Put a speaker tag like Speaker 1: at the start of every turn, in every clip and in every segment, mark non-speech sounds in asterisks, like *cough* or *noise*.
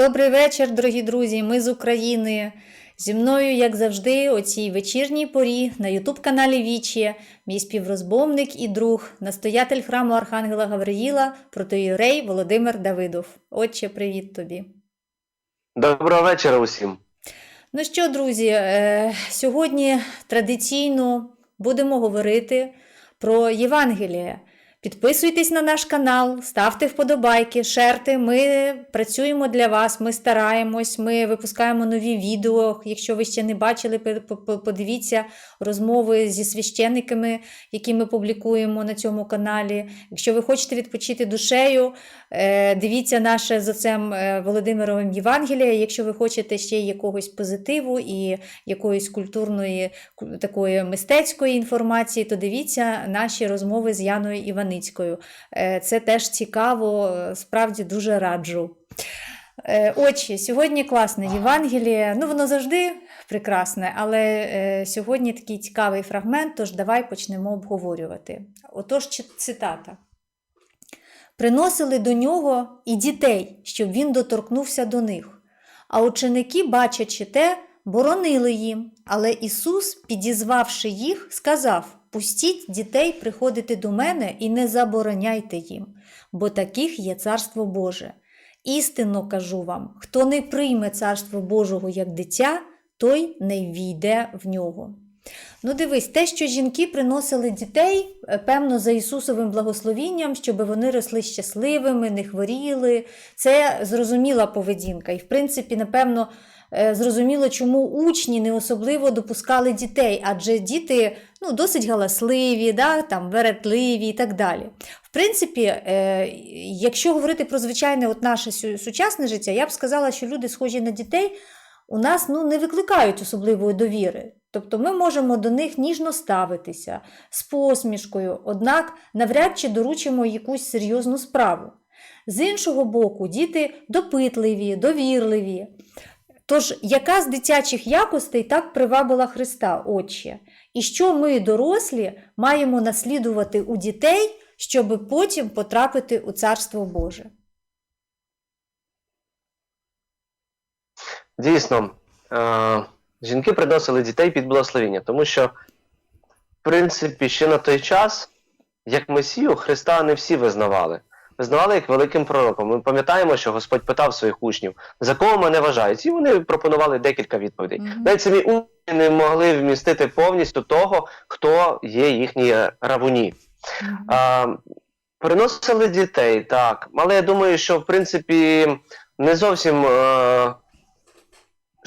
Speaker 1: Добрий вечір, дорогі друзі. Ми з України. Зі мною, як завжди, о цій вечірній порі на Ютуб-каналі Вічі, мій співрозмовник і друг, настоятель храму Архангела Гавриїла, протоїрей Володимир Давидов. Отче, привіт тобі.
Speaker 2: Доброго вечора усім.
Speaker 1: Ну що, друзі, е, сьогодні традиційно будемо говорити про Євангеліє. Підписуйтесь на наш канал, ставте вподобайки, шерте. Ми працюємо для вас, ми стараємось, ми випускаємо нові відео. Якщо ви ще не бачили, подивіться розмови зі священниками, які ми публікуємо на цьому каналі. Якщо ви хочете відпочити душею, е, дивіться наше з отцем е, Володимировим Євангелія. Якщо ви хочете ще якогось позитиву і якоїсь культурної, такої мистецької інформації, то дивіться наші розмови з Яною Іваницькою. Е, Це теж цікаво, справді дуже раджу. Е, Отже, сьогодні класне Євангеліє. Ну, воно завжди прекрасне, але е, сьогодні такий цікавий фрагмент, тож давай почнемо обговорювати. Отож, цитата. Приносили до нього і дітей, щоб він доторкнувся до них. А ученики, бачачи те, боронили їм. Але Ісус, підізвавши їх, сказав: Пустіть дітей приходити до мене і не забороняйте їм, бо таких є царство Боже. Істинно кажу вам: хто не прийме царство Божого як дитя, той не війде в нього. Ну, дивись, те, що жінки приносили дітей, е, певно, за Ісусовим благословінням, щоб вони росли щасливими, не хворіли. Це зрозуміла поведінка. І, в принципі, напевно, зрозуміло, чому учні не особливо допускали дітей, адже діти ну, досить галасливі, да, там, веретливі і так далі. В принципі, е, якщо говорити про звичайне от наше сучасне життя, я б сказала, що люди, схожі на дітей, у нас ну, не викликають особливої довіри. Тобто ми можемо до них ніжно ставитися з посмішкою, однак навряд чи доручимо якусь серйозну справу. З іншого боку, діти допитливі, довірливі. Тож, яка з дитячих якостей так привабила Христа, Отче? І що ми, дорослі, маємо наслідувати у дітей, щоб потім потрапити у Царство Боже?
Speaker 2: Дійсно, е- жінки приносили дітей під благословіння, тому що, в принципі, ще на той час, як Месію, Христа не всі визнавали. Визнавали як великим пророком. Ми пам'ятаємо, що Господь питав своїх учнів, за кого мене вважають, і вони пропонували декілька відповідей.
Speaker 1: Мгм.
Speaker 2: Навіть самі учні не могли вмістити повністю того, хто є їхні равуні. А, приносили дітей, так. Але я думаю, що в принципі не зовсім. Е,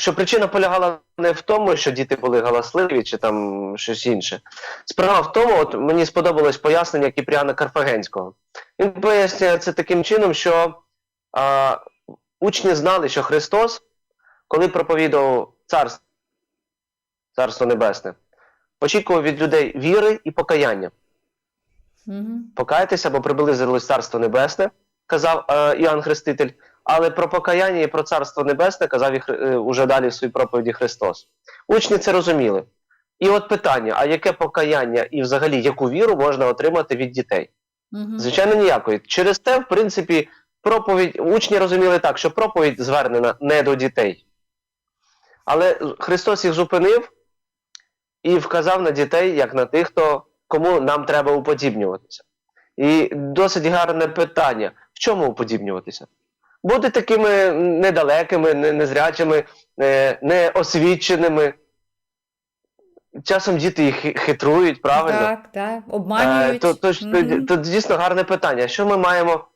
Speaker 2: що причина полягала не в тому, що діти були галасливі чи там щось інше. Справа в тому, от мені сподобалось пояснення Кіпріана Карфагенського. Він пояснює це таким чином, що а, учні знали, що Христос, коли проповідував царство, царство Небесне, очікував від людей віри і покаяння
Speaker 1: Мгм.
Speaker 2: покайтеся, бо приблизилось Царство Небесне, казав е, Іоанн Хреститель. Але про покаяння і про Царство Небесне казав Хри- е, уже далі в своїй проповіді Христос. Учні це розуміли. І от питання: а яке покаяння і взагалі яку віру можна отримати від дітей?
Speaker 1: Мгм.
Speaker 2: Звичайно, ніякої. Через те, в принципі, проповідь учні розуміли так, що проповідь звернена не до дітей. Але Христос їх зупинив і вказав на дітей, як на тих, хто, кому нам треба уподібнюватися. І досить гарне питання: в чому уподібнюватися? Бути такими недалекими, незрячими, е, неосвіченими. Часом діти їх хитрують, правильно?
Speaker 1: Так, так,
Speaker 2: Е,
Speaker 1: обманюють.
Speaker 2: то, то, ж-
Speaker 1: Мгм.
Speaker 2: то, то дійсно гарне питання. Що ми маємо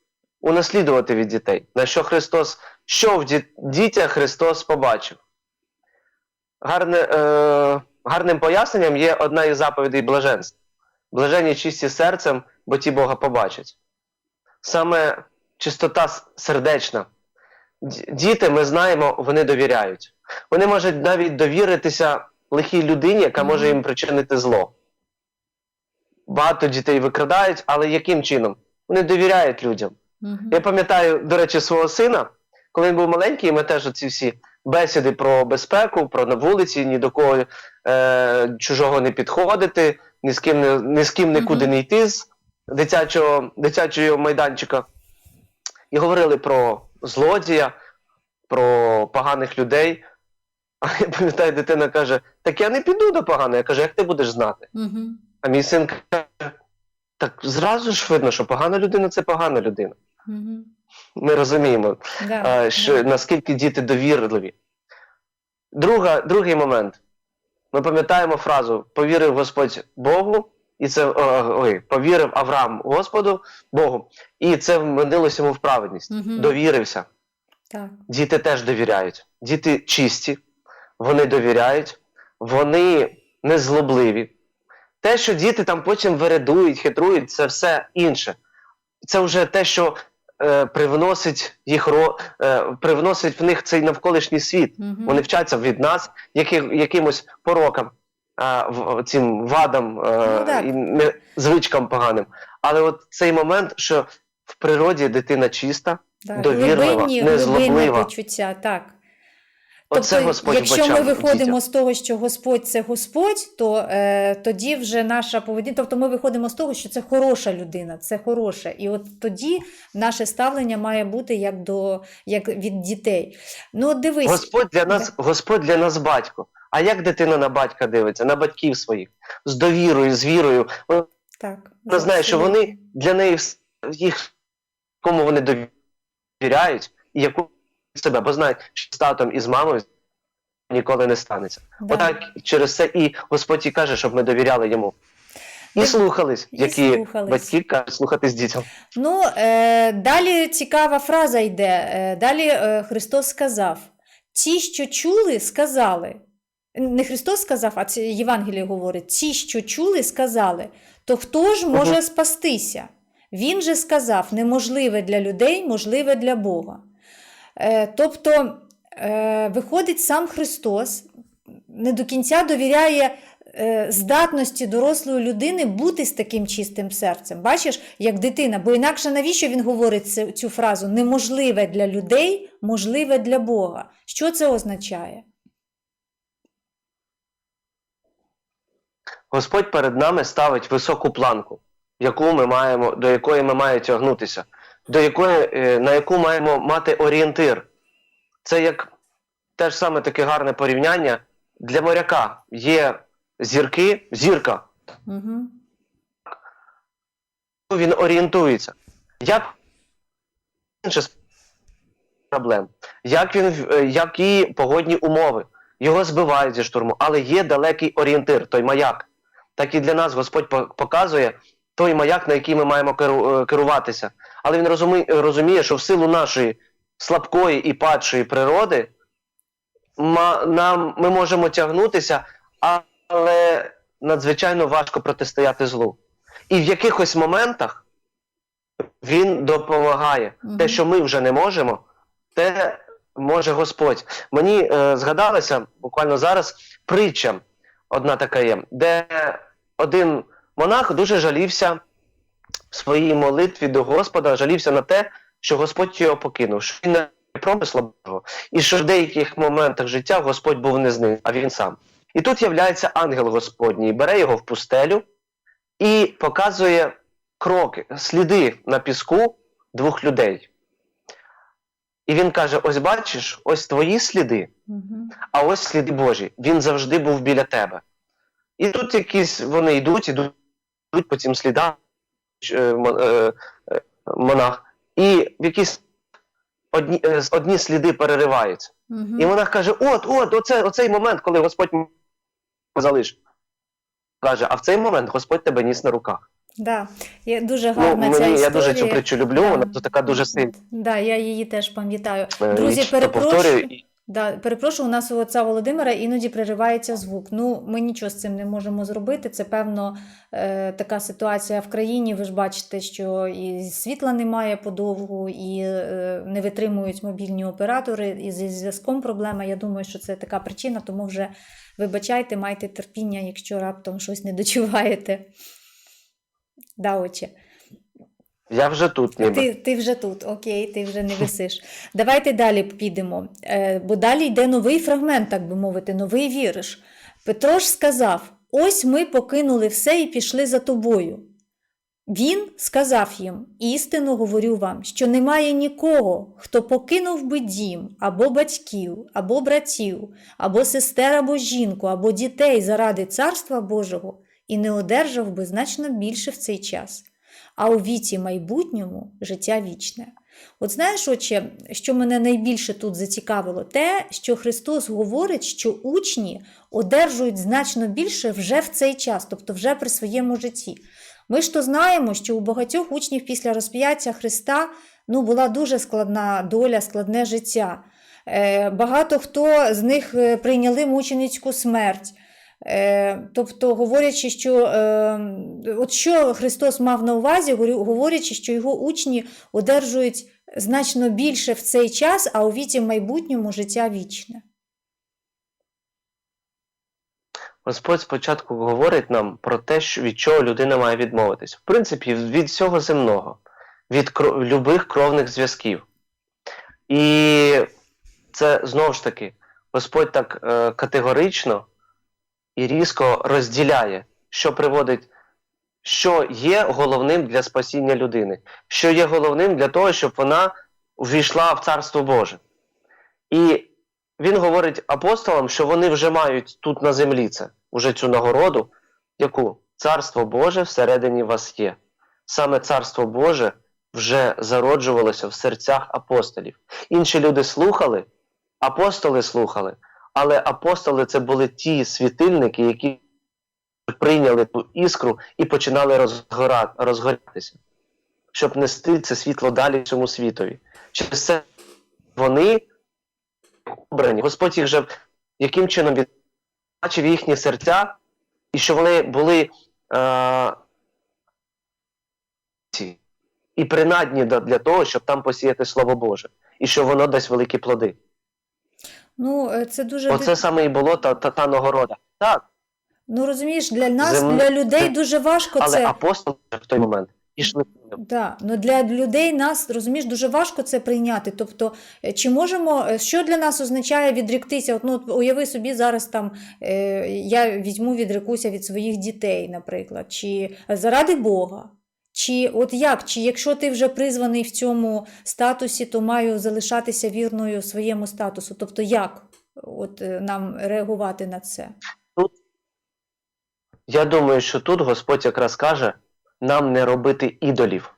Speaker 2: унаслідувати від дітей? На що Христос, що в дітях Христос побачив? Гарне, е, гарним поясненням є одна із заповідей блаженств. Блажені чисті серцем, бо ті Бога побачать. Саме чистота сердечна. Діти, ми знаємо, вони довіряють. Вони можуть навіть довіритися лихій людині, яка може їм причинити зло. Багато дітей викрадають, але яким чином? Вони довіряють людям. Я пам'ятаю, до речі, свого сина, коли він був маленький, ми теж оці всі бесіди про безпеку, про на вулиці, ні до кого е, чужого не підходити, ні з ким, не, ні з ким нікуди не йти з дитячого, дитячого майданчика. І говорили про злодія. про поганих людей. *laughs* А я пам'ятаю, дитина каже: Так я не піду до поганого. Я кажу, як ти будеш знати?
Speaker 1: Угу.
Speaker 2: А мій син каже: Так зразу ж видно, що погана людина це погана людина.
Speaker 1: Угу.
Speaker 2: Ми розуміємо,
Speaker 1: Да,
Speaker 2: а, що,
Speaker 1: да.
Speaker 2: наскільки діти довірливі. Друга, другий момент. Ми пам'ятаємо фразу повірив Господь Богу, і це ой, повірив Авраам Господу Богу, і це вмінилося йому в праведність.
Speaker 1: Мгм.
Speaker 2: Довірився.
Speaker 1: Так.
Speaker 2: Діти теж довіряють. Діти чисті, вони довіряють, вони незлобливі. Те, що діти там потім вередують, хитрують, це все інше. Це вже те, що е, привносить їх е, привносить в них цей навколишній світ.
Speaker 1: Мгм.
Speaker 2: Вони вчаться від нас які, якимось порокам, е, в- цим вадам, е,
Speaker 1: Ну,
Speaker 2: і не- звичкам поганим. Але от цей момент, що в природі дитина чиста,
Speaker 1: Так,
Speaker 2: довірлива,
Speaker 1: глибинні,
Speaker 2: незлоблива.
Speaker 1: почуття, так.
Speaker 2: Оце
Speaker 1: тобто,
Speaker 2: Господь
Speaker 1: якщо ми
Speaker 2: вбачав у
Speaker 1: виходимо
Speaker 2: дітях.
Speaker 1: з того, що Господь це Господь, то е, тоді вже наша поведінка, тобто ми виходимо з того, що це хороша людина, це хороше. І от тоді наше ставлення має бути як до як від дітей. Ну, дивись,
Speaker 2: Господь для нас, Господь для нас батько. А як дитина на батька дивиться, на батьків своїх, з довірою, з вірою. Вона
Speaker 1: так,
Speaker 2: знає, що вони для неї їх кому вони довіряють і яку себе, бо знають, що з татом і з мамою ніколи не станеться.
Speaker 1: Да.
Speaker 2: Отак через це і Господь і каже, щоб ми довіряли йому. І слухались,
Speaker 1: і
Speaker 2: які
Speaker 1: слухались.
Speaker 2: батьки кажуть слухатись дітям.
Speaker 1: Ну, е, далі цікава фраза йде. Е, далі е, Христос сказав: ті, що чули, сказали. Не Христос сказав, а це Євангеліє говорить: ті, що чули, сказали. То хто ж може спастися? Він же сказав: неможливе для людей, можливе для Бога. Е, тобто, е, виходить, сам Христос не до кінця довіряє е, здатності дорослої людини бути з таким чистим серцем. Бачиш, як дитина, бо інакше навіщо він говорить цю, цю фразу неможливе для людей, можливе для Бога. Що це означає?
Speaker 2: Господь перед нами ставить високу планку, яку ми маємо, до якої ми маємо тягнутися, до якої, е, на яку маємо мати орієнтир. Це як теж саме таке гарне порівняння для моряка. Є зірки, зірка,
Speaker 1: Угу.
Speaker 2: він орієнтується. Як інше проблем, як він, е, які погодні умови, його збивають зі штурму, але є далекий орієнтир, той маяк. Так і для нас Господь показує той маяк, на який ми маємо е, керуватися. Але він розуміє, що в силу нашої слабкої і падшої природи нам, ми можемо тягнутися, але надзвичайно важко протистояти злу. І в якихось моментах він допомагає.
Speaker 1: Мгм.
Speaker 2: Те, що ми вже не можемо, те може Господь. Мені е, згадалося буквально зараз притча одна така є, де один монах дуже жалівся в своїй молитві до Господа, жалівся на те, що Господь його покинув, що він не промисла Божого, і що в деяких моментах життя Господь був не з ним, а він сам. І тут являється ангел Господній, бере його в пустелю і показує кроки, сліди на піску двох людей. І він каже: ось бачиш, ось твої сліди,
Speaker 1: Угу.
Speaker 2: а ось сліди Божі. Він завжди був біля тебе. І тут якісь вони йдуть, ідуть по цим слідам е, е, е, монах, і в якісь одні, одні сліди перериваються.
Speaker 1: Угу.
Speaker 2: І монах каже: От, от, оце, оцей момент, коли Господь залишив. Каже, а в цей момент Господь тебе ніс на руках.
Speaker 1: Да. Є дуже
Speaker 2: Ну,
Speaker 1: гарна ця історія.
Speaker 2: я дуже цю притчу люблю,
Speaker 1: Да.
Speaker 2: вона така дуже сильна.
Speaker 1: Да, я її теж пам'ятаю. Друзі, перепрошую. Да, перепрошую, у нас у отця Володимира іноді переривається звук. Ну, ми нічого з цим не можемо зробити. Це певно е, така ситуація в країні. Ви ж бачите, що і світла немає подовгу, і е, не витримують мобільні оператори. І зі зв'язком проблема. Я думаю, що це така причина, тому вже вибачайте, майте терпіння, якщо раптом щось не дочуваєте. Да, отче.
Speaker 2: Я вже тут ніби.
Speaker 1: Ти, ти вже тут, окей, ти вже не висиш. Давайте далі підемо. Е, бо далі йде новий фрагмент, так би мовити, новий вірш. Петро ж сказав: ось ми покинули все і пішли за тобою. Він сказав їм: істину говорю вам, що немає нікого, хто покинув би дім, або батьків, або братів, або сестер, або жінку, або дітей заради Царства Божого, і не одержав би значно більше в цей час, а у віці майбутньому життя вічне. От знаєш, отче, що мене найбільше тут зацікавило, те, що Христос говорить, що учні одержують значно більше вже в цей час, тобто вже при своєму житті. Ми ж то знаємо, що у багатьох учнів після розп'яття Христа ну, була дуже складна доля, складне життя. Е, багато хто з них е, прийняли мученицьку смерть. Е, тобто, говорячи, що е, от що Христос мав на увазі, говорячи, що його учні одержують значно більше в цей час, а у віці майбутньому життя вічне.
Speaker 2: Господь спочатку говорить нам про те, від чого людина має відмовитись. В принципі, від всього земного, від кро- любих кровних зв'язків. І це знову ж таки, Господь так е, категорично і різко розділяє, що приводить, що є головним для спасіння людини, що є головним для того, щоб вона увійшла в Царство Боже. І він говорить апостолам, що вони вже мають тут на землі це, уже цю нагороду, яку Царство Боже всередині вас є. Саме Царство Боже вже зароджувалося в серцях апостолів. Інші люди слухали, апостоли слухали, але апостоли це були ті світильники, які прийняли ту іскру і починали розгорятися, щоб нести це світло далі цьому світові. Через це вони обрані. Господь їх вже яким чином від- бачив їхні серця, і що вони були е, і принадні для того, щоб там посіяти Слово Боже, і що воно дасть великі плоди.
Speaker 1: Ну, е, це дуже
Speaker 2: Оце саме і було та, та, та нагорода. Так,
Speaker 1: ну розумієш, для нас,
Speaker 2: Земля-
Speaker 1: для людей дуже важко
Speaker 2: але
Speaker 1: це.
Speaker 2: апостоли в той момент пішли.
Speaker 1: Да, ну для людей нас розумієш дуже важко це прийняти. Тобто, е, чи можемо, е, що для нас означає відректися? От, ну, от уяви собі зараз там е, я візьму, відрекуся від своїх дітей, наприклад, чи заради Бога. Чи от як? Чи якщо ти вже призваний в цьому статусі, то маю залишатися вірною своєму статусу? Тобто, як от е, нам реагувати на це?
Speaker 2: Я думаю, що тут Господь якраз каже нам не робити ідолів.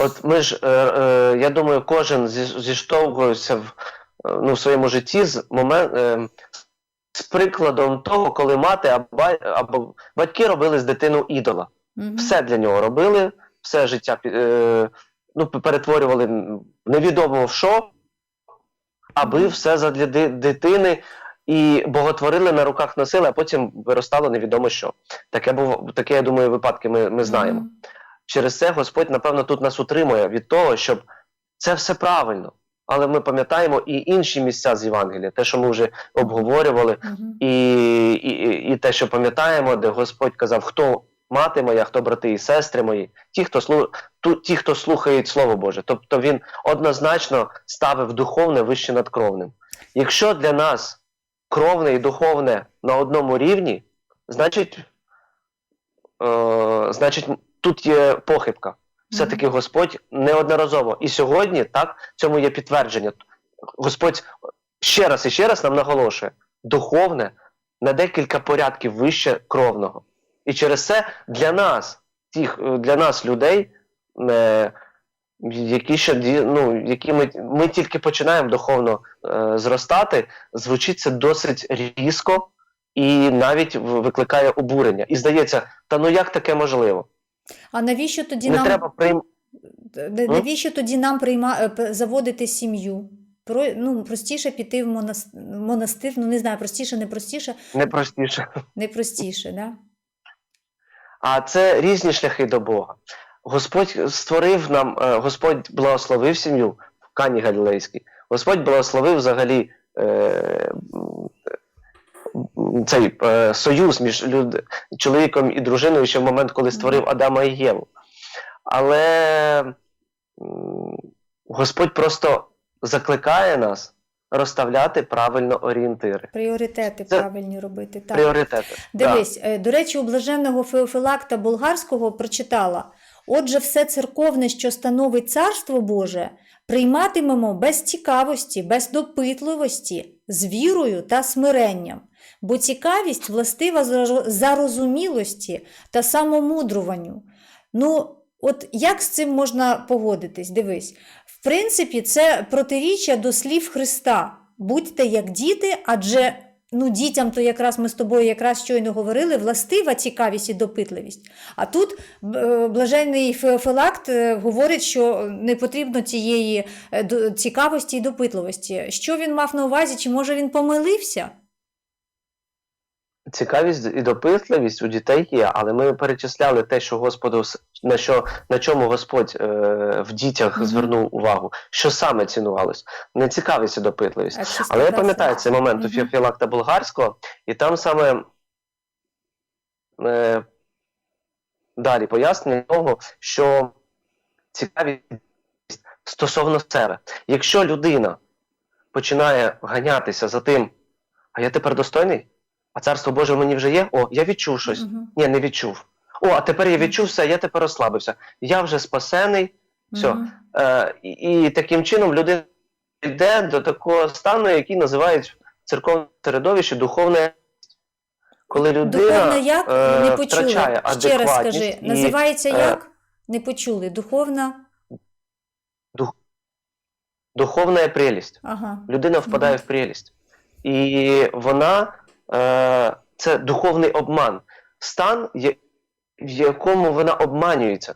Speaker 2: От ми ж, е, е, я думаю, кожен зі- зіштовхується в, е, ну, в своєму житті з, момент, е, з прикладом того, коли мати або, або батьки робили з дитину ідола.
Speaker 1: Мгм.
Speaker 2: Все для нього робили, все життя е, ну, перетворювали невідомо в що, аби все задля дитини і боготворили на руках носили, а потім виростало невідомо що. Таке було, таке, я думаю, випадки ми, ми знаємо.
Speaker 1: Мгм.
Speaker 2: Через це Господь, напевно, тут нас утримує від того, щоб це все правильно. Але ми пам'ятаємо і інші місця з Євангелія, те, що ми вже обговорювали,
Speaker 1: Мгм.
Speaker 2: і, і, і те, що пам'ятаємо, де Господь казав, хто мати моя, хто брати і сестри мої, ті, хто слу, ту, ті, хто слухають Слово Боже. Тобто він однозначно ставив духовне вище над кровним. Якщо для нас кровне і духовне на одному рівні, значить, е, значить тут є похибка. Все-таки Господь неодноразово. І сьогодні так цьому є підтвердження. Господь ще раз і ще раз нам наголошує: духовне на декілька порядків вище кровного. І через це для нас, тих, е, для нас, людей, е, які ще ну, які ми, ми тільки починаємо духовно е, зростати, звучить це досить різко і навіть викликає обурення. І здається, та ну як таке можливо?
Speaker 1: А навіщо тоді
Speaker 2: Не
Speaker 1: нам
Speaker 2: треба прийм...
Speaker 1: Навіщо тоді нам прийма... е, заводити сім'ю? Про... Ну, простіше піти в монастир, ну не знаю, простіше, не простіше,
Speaker 2: не простіше.
Speaker 1: не простіше, да?
Speaker 2: А це різні шляхи до Бога. Господь створив нам, е, Господь благословив сім'ю в Кані Галілейській. Господь благословив взагалі е, цей е, союз між люд... чоловіком і дружиною ще в момент, коли створив Адама і Єву. Але Господь просто закликає нас розставляти правильно орієнтири,
Speaker 1: Пріоритети
Speaker 2: Це-
Speaker 1: правильні робити. Так.
Speaker 2: пріоритети.
Speaker 1: Дивись, е, до речі, у блаженного Феофилакта Болгарського прочитала: Отже, все церковне, що становить царство Боже, прийматимемо без цікавості, без допитливості, з вірою та смиренням. Бо цікавість властива зарозумілості та самомудруванню. Ну, от як з цим можна погодитись? Дивись, в принципі, це протиріччя до слів Христа. Будьте як діти, адже ну, дітям, то якраз ми з тобою якраз щойно говорили, властива цікавість і допитливість. А тут е, блаженний Феофилакт е, говорить, що не потрібно цієї е, цікавості і допитливості. Що він мав на увазі? Чи може він помилився?
Speaker 2: Цікавість і допитливість у дітей є, але ми перечисляли те, що Господу на що на чому Господь е, в дітях
Speaker 1: Мгм.
Speaker 2: звернув увагу, що саме цінувалось, не цікавість і допитливість.
Speaker 1: А
Speaker 2: Але я пам'ятаю цей момент у
Speaker 1: Мгм.
Speaker 2: Філакта Болгарського, і там саме е, далі пояснення того, що цікавість стосовно себе. Якщо людина починає ганятися за тим, а я тепер достойний, а царство Боже в мені вже є, о, я відчув щось.
Speaker 1: Мгм.
Speaker 2: Ні, не відчув. О, а тепер я відчув все, я тепер розслабився. Я вже спасений, все.
Speaker 1: Мгм.
Speaker 2: Е, і, і таким чином людина йде до такого стану, який називають в церковному середовищі духовне. Коли людина
Speaker 1: Духовна як?
Speaker 2: е,
Speaker 1: не почули. Ще раз скажи.
Speaker 2: і,
Speaker 1: Називається
Speaker 2: е,
Speaker 1: як? Не почули. Духовна?
Speaker 2: духовна прелість.
Speaker 1: Ага.
Speaker 2: Людина впадає
Speaker 1: Мгм.
Speaker 2: в прелість. І вона е, це духовний обман, стан, є- в якому вона обманюється.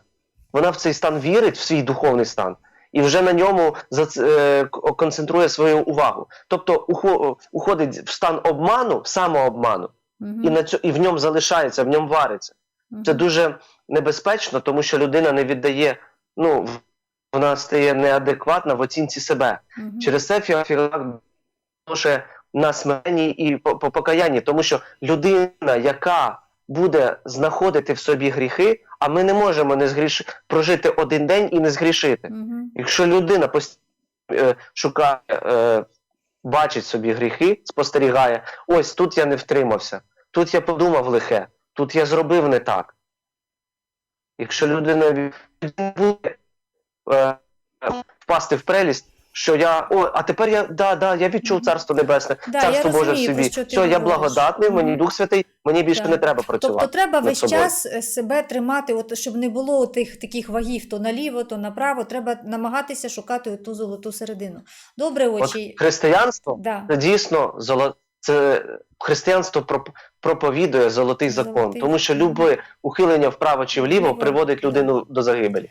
Speaker 2: Вона в цей стан вірить, в свій духовний стан, і вже на ньому зац- е, концентрує свою увагу. Тобто ухо- уходить в стан обману, самообману, і, на цю, і в ньому залишається, в ньому вариться. Це дуже небезпечно, тому що людина не віддає, ну, вона стає неадекватна в оцінці себе.
Speaker 1: Мгм.
Speaker 2: Через це філак дуже на смиренні і по, по покаянні, тому що людина, яка буде знаходити в собі гріхи, а ми не можемо не згріш... прожити один день і не згрішити.
Speaker 1: Мгм.
Speaker 2: Якщо людина пост... е, шукає, е, бачить собі гріхи, спостерігає, ось тут я не втримався, тут я подумав лихе, тут я зробив не так. Якщо людина буде е, впасти в прелість, що я, о, а тепер я, да, да, я відчув царство небесне,
Speaker 1: Да,
Speaker 2: царство Боже
Speaker 1: розумію,
Speaker 2: собі.
Speaker 1: що
Speaker 2: я благодатний, мені Дух Святий, мені більше
Speaker 1: Так.
Speaker 2: не треба працювати.
Speaker 1: Тобто треба весь
Speaker 2: собою.
Speaker 1: час е, себе тримати, от, щоб не було тих таких вагів то наліво, то направо. Треба намагатися шукати ту золоту середину. Добре,
Speaker 2: От
Speaker 1: очі.
Speaker 2: християнство
Speaker 1: Да.
Speaker 2: це дійсно золо... це християнство проп- проповідує золотий закон,
Speaker 1: Золотий
Speaker 2: тому що любе ухилення вправо чи Вліво, приводить людину до загибелі.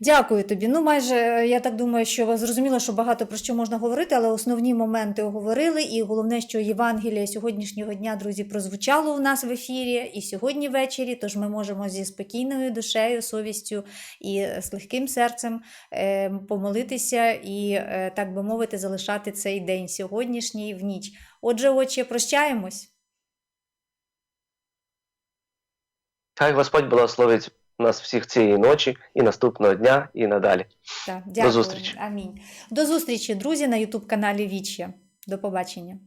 Speaker 1: Дякую тобі. Ну, майже е, я так думаю, що зрозуміло, що багато про що можна говорити, але основні моменти оговорили. І головне, що Євангелія сьогоднішнього дня, друзі, прозвучало у нас в ефірі і сьогодні ввечері. Тож ми можемо зі спокійною душею, совістю і з легким серцем е, помолитися і, е, так би мовити, залишати цей день сьогоднішній в ніч. Отже, отче, прощаємось.
Speaker 2: Хай Господь благословить нас всіх цієї ночі і наступного дня, і надалі.
Speaker 1: Так, дякую.
Speaker 2: зустрічі.
Speaker 1: Амінь. До зустрічі, друзі, на Ютуб каналі Вічя. До побачення.